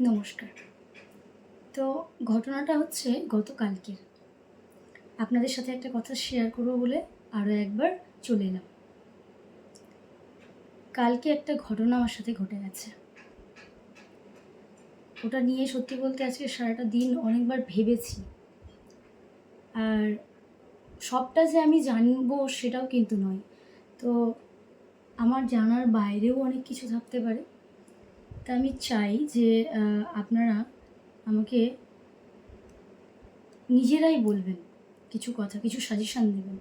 নমস্কার। তো ঘটনাটা হচ্ছে গতকালকের। আপনাদের সাথে একটা কথা শেয়ার করব বলে আরও একবার চলে এলাম। কালকে একটা ঘটনা আমার সাথে ঘটে গেছে। ওটা নিয়ে সত্যি বলতে আজকে সারাটা দিন অনেকবার ভেবেছি। আর সবটা যে আমি জানব সেটাও কিন্তু নয়। তো আমার জানার বাইরেও অনেক কিছু থাকতে পারে। তা আমি চাই যে আপনারা আমাকে নিজেরাই বলবেন, কিছু কথা, কিছু সাজেশান দেবেন।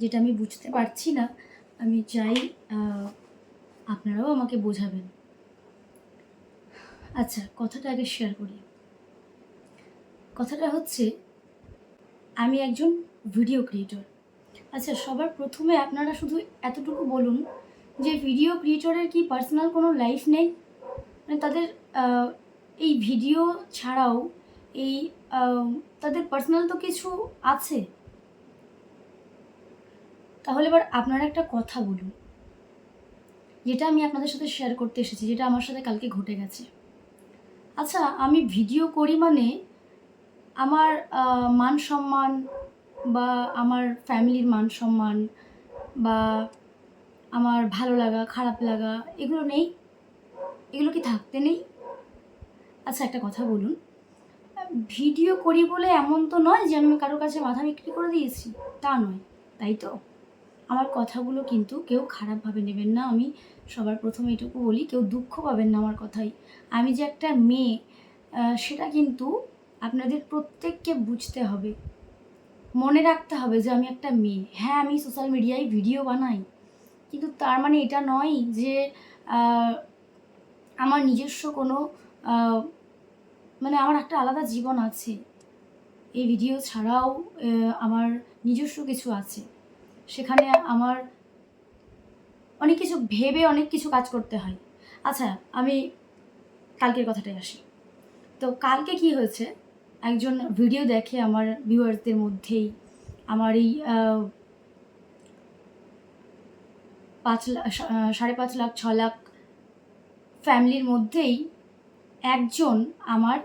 যেটা আমি বুঝতে পারছি না, আমি চাই আপনারাও আমাকে বোঝাবেন। আচ্ছা কথাটা আগে শেয়ার করি। কথাটা হচ্ছে, আমি একজন ভিডিও ক্রিয়েটর আচ্ছা সবার প্রথমে আপনারা শুধু এতটুকু বলুন যে ভিডিও ক্রিয়েটরের কি পার্সোনাল কোনো লাইফ নেই? মানে তাদের এই ভিডিও ছাড়াও এই তাদের পার্সোনাল তো কিছু আছে। তাহলে এবার আপনারা একটা কথা বলুন। যেটা আমি আপনাদের সাথে শেয়ার করতে এসেছি, যেটা আমার সাথে কালকে ঘটে গেছে। আচ্ছা আমি ভিডিও করি মানে আমার মান সম্মান বা আমার ফ্যামিলির মান সম্মান বা আমার ভালো লাগা, খারাপ লাগা, এগুলো নেই। এগুলো কি থাকতে নেই? আচ্ছা একটা কথা বলুন। ভিডিও করি বলে এমন তো নয় যে আমি কারোর কাছে মাথা বিক্রি করে দিয়েছি। তা নয়, তাই তো? আমার কথাগুলো কিন্তু কেউ খারাপভাবে নেবেন না। আমি সবার প্রথমে এটুকু বলি, কেউ দুঃখ পাবেন না আমার কথাই আমি যে একটা মেয়ে সেটা কিন্তু আপনাদের প্রত্যেককে বুঝতে হবে। মনে রাখতে হবে যে আমি একটা মেয়ে। হ্যাঁ আমি সোশ্যাল মিডিয়ায় ভিডিও বানাই। কিন্তু তার মানে এটা নয় যে আমার নিজস্ব কোনো মানে আমার একটা আলাদা জীবন আছে। এই ভিডিও ছাড়াও আমার নিজস্ব কিছু আছে। সেখানে আমার অনেক কিছু ভেবে অনেক কিছু কাজ করতে হয়। আচ্ছা আমি কালকের কথাটাই আসি। তো কালকে কি হয়েছে? একজন ভিডিও দেখে আমার ভিউয়ার্সদের মধ্যেই, আমার এই পাঁচ লাখ সাড়ে পাঁচ লাখ, ছ লাখ ফ্যামিলির মধ্যেই একজন আমার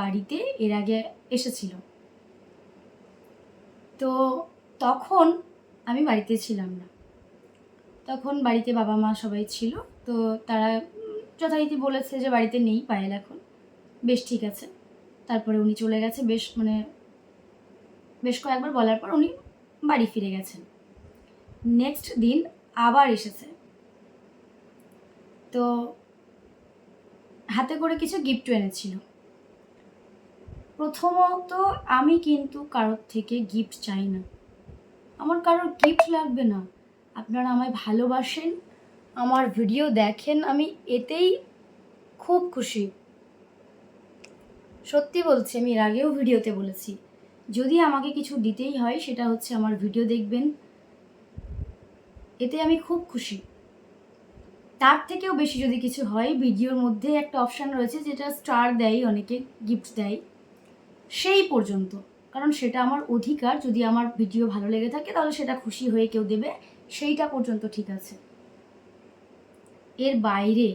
বাড়িতে এর আগে এসেছিল। তো তখন আমি বাড়িতে ছিলাম না। তখন বাড়িতে বাবা মা সবাই ছিল। তো তারা যথারীতি বলেছে যে বাড়িতে নেই পায়েল এখন। বেশ ঠিক আছে। তারপরে উনি চলে গেছে। বেশ মানে বেশ কয়েকবার বলার পর উনি বাড়ি ফিরে গেছেন। নেক্সট দিন আবার এসেছে। তো হাতে করে কিছু গিফট এনেছিল। প্রথমত আমি কিন্তু কারোর থেকে গিফট চাই না। আমার কারোর গিফট লাগবে না। আপনারা আমায় ভালোবাসেন, আমার ভিডিও দেখেন, আমি এতেই খুব খুশি। সত্যি বলছি, আমি এর আগেও ভিডিওতে বলেছি। যদি আমাকে কিছু দিতেই হয়, সেটা হচ্ছে আমার ভিডিও দেখবেন। এতে আমি খুব খুশি। তার থেকেও বেশি যদি কিছু হয়, ভিডিওর মধ্যে একটা অপশান রয়েছে যেটা স্টার দেয়, অনেকে গিফট দেয়। সেই পর্যন্ত। কারণ সেটা আমার অধিকার, যদি আমার ভিডিও ভালো লেগে থাকে তাহলে সেটা খুশি হয়ে কেউ দেবে। সেইটা পর্যন্ত ঠিক আছে। এর বাইরে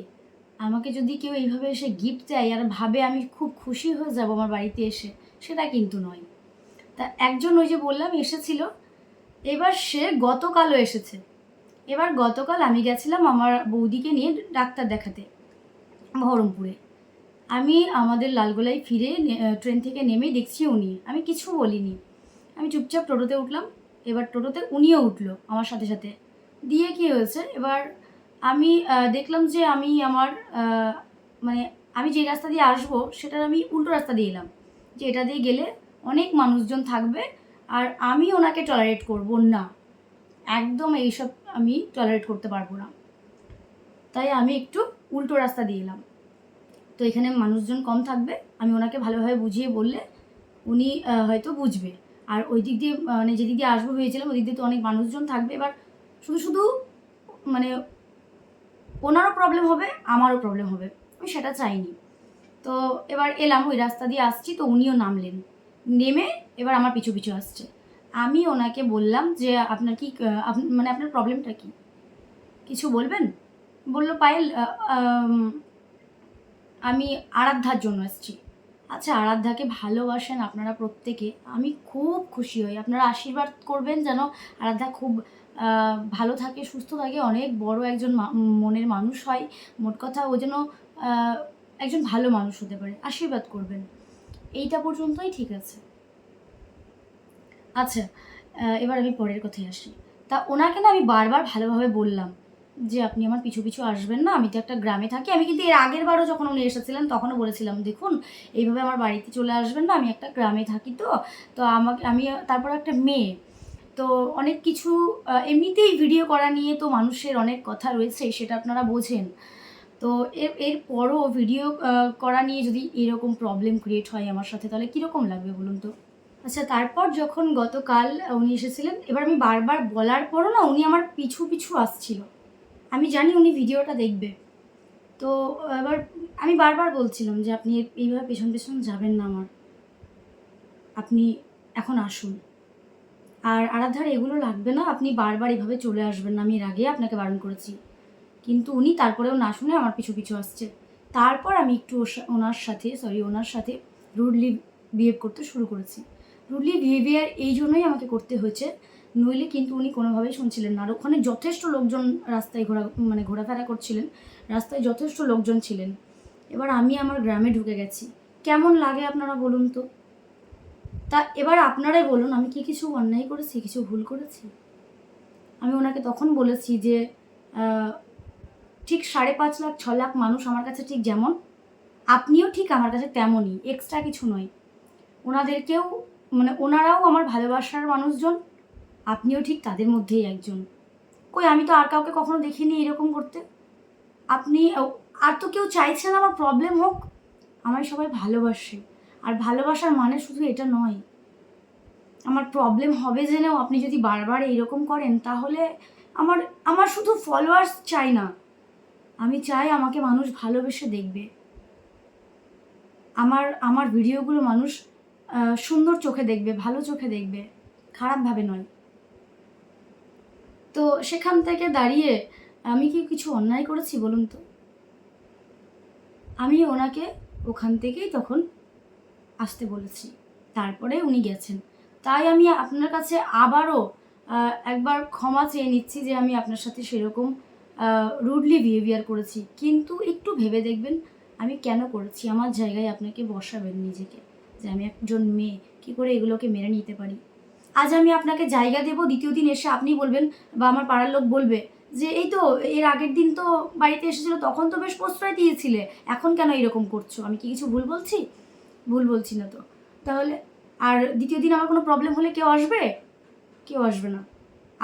আমাকে যদি কেউ এইভাবে এসে গিফট দেয় আর ভাবে আমি খুব খুশি হয়ে যাব আমার বাড়িতে এসে, সেটা কিন্তু নয়। তা একজন ওই যে বললাম এসেছিল, এবার সে গতকালও এসেছে। এবার গতকাল আমি গেছিলাম আমার বৌদিকে নিয়ে ডাক্তার দেখাতে, বহরমপুরে। আমি আমাদের লালগোলায় ফিরে ট্রেন থেকে নেমে দেখছি উনি। আমি কিছু বলিনি। আমি চুপচাপ টোটোতে উঠলাম। এবার টোটোতে উনিও উঠল আমার সাথে সাথে। দিয়ে কি হয়েছে? এবার আমি দেখলাম যে আমি আমার মানে আমি যে রাস্তা দিয়ে আসব সেটার আমি উল্টো রাস্তা দিয়ে এলাম। যে এটা দিয়ে গেলে অনেক মানুষজন থাকবে আর আমি ওনাকে টলারেট করব না। একদম এইসব আমি টলারেট করতে পারব না। তাই আমি একটু উল্টো রাস্তা দিয়ে এলাম। তো এখানে মানুষজন কম থাকবে, আমি ওনাকে ভালোভাবে বুঝিয়ে বললে উনি হয়তো বুঝবে। আর ওই দিক দিয়ে মানে যেদিক দিয়ে আসব ভেবেছিলাম ওই দিক দিয়ে তো অনেক মানুষজন থাকবে। এবার শুধু শুধু মানে ওনারও প্রবলেম হবে, আমারও প্রবলেম হবে। আমি সেটা চাইনি। তো এবার এলাম, ওই রাস্তা দিয়ে আসছি, তো উনিও নামলেন। নেমে এবার আমার পিছু পিছু আসছে। আমি ওনাকে বললাম যে আপনার কি মানে আপনার প্রবলেমটা কি? কিছু বলবেন? বলল, পায়েল আমি আরাধ্যার জন্য এসেছি। আচ্ছা আরাধ্যাকে ভালোবাসেন আপনারা প্রত্যেকে। আমি খুব খুশি হই। আপনারা আশীর্বাদ করবেন যেন আরাধ্যা খুব ভালো থাকে, সুস্থ থাকে। অনেক বড় একজন মনের মানুষ হয়। মোট কথা ও যেন একজন ভালো মানুষ হতে পারে। আশীর্বাদ করবেন। এইটা পর্যন্তই ঠিক আছে। আচ্ছা এবার আমি পরের কথায় আসি। তা ওনাকে না আমি বারবার ভালোভাবে বললাম যে আপনি আমার পিছু পিছু আসবেন না, আমি তো একটা গ্রামে থাকি। আমি কিন্তু এর আগের বারও যখন উনি এসেছিলেন তখনও বলেছিলাম, দেখুন, এইভাবে আমার বাড়িতে চলে আসবেন না, আমি একটা গ্রামে থাকি তো। তো আমাকে, আমি তারপর একটা মেয়ে। তো অনেক কিছু এমনিতেই ভিডিও করা নিয়ে তো মানুষের অনেক কথা রয়েছে, সেটা আপনারা বোঝেন। তো এর এরপরও ভিডিও করা নিয়ে যদি এরকম প্রবলেম ক্রিয়েট হয় আমার সাথে, তাহলে কীরকম লাগবে বলুন তো? আচ্ছা তারপর যখন গতকাল উনি এসেছিলেন, এবার আমি বারবার বলার পরও না উনি আমার পিছু পিছু আসছিল। আমি জানি উনি ভিডিওটা দেখবে। তো এবার আমি বারবার বলছিলাম যে, আপনি এইভাবে পেছন পেছন যাবেন না আমার। আপনি এখন আসুন। আর আরাধার এগুলো লাগবে না, আপনি বারবার এভাবে চলে আসবেন না, আমি এর আগে আপনাকে বারণ করেছি। কিন্তু উনি তারপরেও না শুনে আমার পিছু পিছু আসছে। তারপর আমি একটু ওনার সাথে, সরি, ওনার সাথে রুডলি বিহেভ করতে শুরু করেছি। রুডলি বিহেভিয়ার এই জন্যই আমাকে করতে হয়েছে। নইলে কিন্তু উনি কোনোভাবেই শুনছিলেন না। আর ওখানে যথেষ্ট লোকজন রাস্তায় ঘোরা মানে ঘোরাফেরা করছিলেন। রাস্তায় যথেষ্ট লোকজন ছিলেন। এবার আমি আমার গ্রামে ঢুকে গেছি। কেমন লাগে আপনারা বলুন তো? তা এবার আপনারাই বলুন, আমি কি কিছু অন্যায় করেছি, কিছু ভুল করেছি? আমি ওনাকে তখন বলেছি যে ঠিক সাড়ে পাঁচ লাখ, ছ লাখ মানুষ আমার কাছে ঠিক যেমন, আপনিও ঠিক আমার কাছে তেমনই এক্সট্রা কিছু নয়। ওনাদেরকেও মানে ওনারাও আমার ভালোবাসার মানুষজন, আপনিও ঠিক তাদের মধ্যেই একজন। কই, আমি তো আর কাউকে কখনো দেখিনি এরকম করতে। আপনি আর তো কেউ চাইছে না আমার প্রবলেম হোক, আমায় সবাই ভালোবাসে। আর ভালোবাসার মানে শুধু এটা নয়, আমার প্রবলেম হবে জেনেও আপনি যদি বারবার এইরকম করেন, তাহলে আমার আমার শুধু ফলোয়ার্স চাই না। আমি চাই আমাকে মানুষ ভালোবেসে দেখবে। আমার আমার ভিডিওগুলো মানুষ সুন্দর চোখে দেখবে, ভালো চোখে দেখবে খারাপভাবে নয়। তো সেখান থেকে দাঁড়িয়ে আমি কি কিছু অন্যায় করেছি বলুন তো? আমি ওনাকে ওখান থেকেই তখন আসতে বলেছি। তারপরে উনি গেছেন। তাই আমি আপনার কাছে আবারও একবার ক্ষমা চেয়ে নিচ্ছি যে আমি আপনার সাথে সেরকম রুডলি বিহেভিয়ার করেছি। কিন্তু একটু ভেবে দেখবেন আমি কেন করেছি? আমার জায়গায় আপনাকে বসাবেন নিজেকে। যে আমি একজন মেয়ে, কী করে এগুলোকে মেনে নিতে পারি? আজ আমি আপনাকে জায়গা দেব, দ্বিতীয় দিন এসে আপনি বলবেন বা আমার পাড়ার লোক বলবে যে, এই তো, এর আগের দিন তো বাড়িতে এসেছিল, তখন তো বেশ প্রশ্রয় দিয়েছিলে, এখন কেন এরকম করছ? আমি কি কিছু ভুল বলছি? ভুল বলছি না তো। তাহলে, আর দ্বিতীয় দিন আমার কোনো প্রবলেম হলে কেউ আসবে? কেউ আসবে না।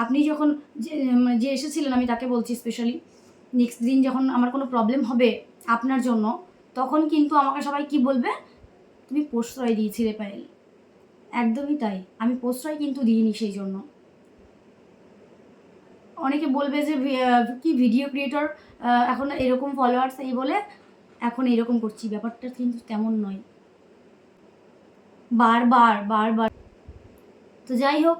আপনি যখন যে মানে এসেছিলেন, আমি তাকে বলছি স্পেশালি নেক্সট দিন যখন আমার কোনো প্রবলেম হবে আপনার জন্য, তখন কিন্তু আমাকে সবাই কি বলবে? তুমি প্রশ্রয় দিয়েছিলে পায়েল একদমই তাই। আমি প্রশ্রয় কিন্তু দিইনি সেই জন্য। অনেকে বলবে যে কি ভিডিও ক্রিয়েটর এখন এরকম ফলোয়ার্স এই বলে এখন এরকম করছি। ব্যাপারটা কিন্তু তেমন নয়। বারবার বারবার। তো যাই হোক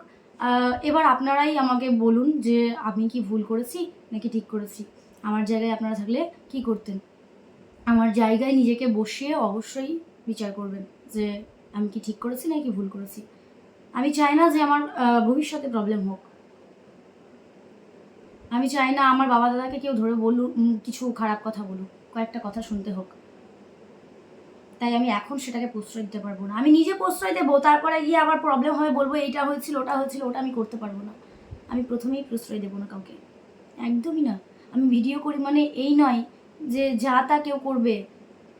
এবার আপনারাই আমাকে বলুন যে, আমি কি ভুল করেছি নাকি ঠিক করেছি। আমার জায়গায় আপনারা থাকলে কি করতেন? আমার জায়গায় নিজেকে বসিয়ে অবশ্যই বিচার করবেন যে আমি কি ঠিক করেছি নাকি ভুল করেছি। আমি চাই না যে আমার ভবিষ্যতে প্রবলেম হোক। আমি চাই না আমার বাবা দাদাকে কেউ ধরে বলুক কিছু খারাপ কথা বলুক, কয়েকটা কথা শুনতে হোক। তাই আমি এখন সেটাকে প্রশ্রয় দিতে পারব না। আমি নিজে প্রশ্রয় দেবো, তারপরে গিয়ে আবার প্রবলেম হবে, বলব এইটা হয়েছিল, ওটা হয়েছিল, ওটা আমি করতে পারব না। আমি প্রথমেই প্রশ্রয় দেবো না কাউকে। একদমই না। আমি ভিডিও করি মানে এই নয় যে যা তা কেউ করবে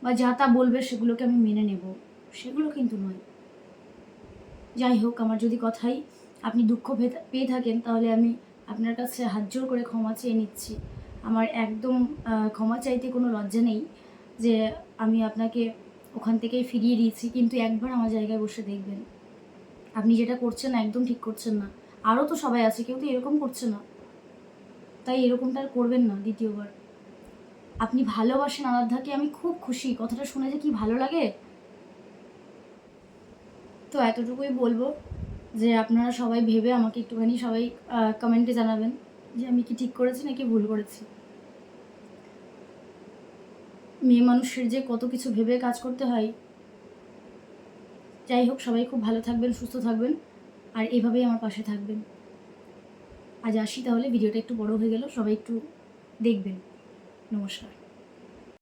বা যা তা বলবে সেগুলোকে আমি মেনে নেব, সেগুলো কিন্তু নয়। যাই হোক, আমার যদি কথাই আপনি দুঃখ পেয়ে- থাকেন, তাহলে আমি আপনার কাছে হাত জোর করে ক্ষমা চেয়ে নিচ্ছি। আমার একদম ক্ষমা চাইতে কোনো লজ্জা নেই যে আমি আপনাকে ওখান থেকেই ফিরিয়ে দিয়েছি, কিন্তু একবার আমার জায়গায় বসে দেখবেন। আপনি যেটা করছেন একদম ঠিক করছেন না। আরও তো সবাই আছে, কেউ তো এরকম করছে না। তাই এরকমটা করবেন না দ্বিতীয়বার। আপনি ভালোবাসেন আরাধ্যাকে, আমি খুব খুশি। কথাটা শুনে যে কি ভালো লাগে? তো এতটুকুই বলব যে আপনারা সবাই ভেবে আমাকে একটুখানি সবাই কমেন্টে জানাবেন যে আমি কি ঠিক করেছি নাকি ভুল করেছি। মেয়ে মানুষের যে কত কিছু ভেবে কাজ করতে হয়। যাই হোক, সবাই খুব ভালো থাকবেন, সুস্থ থাকবেন, আর এভাবেই আমার পাশে থাকবেন। আজ আসি তাহলে, ভিডিওটা একটু বড় হয়ে গেল, সবাই একটু দেখবেন। নমস্কার।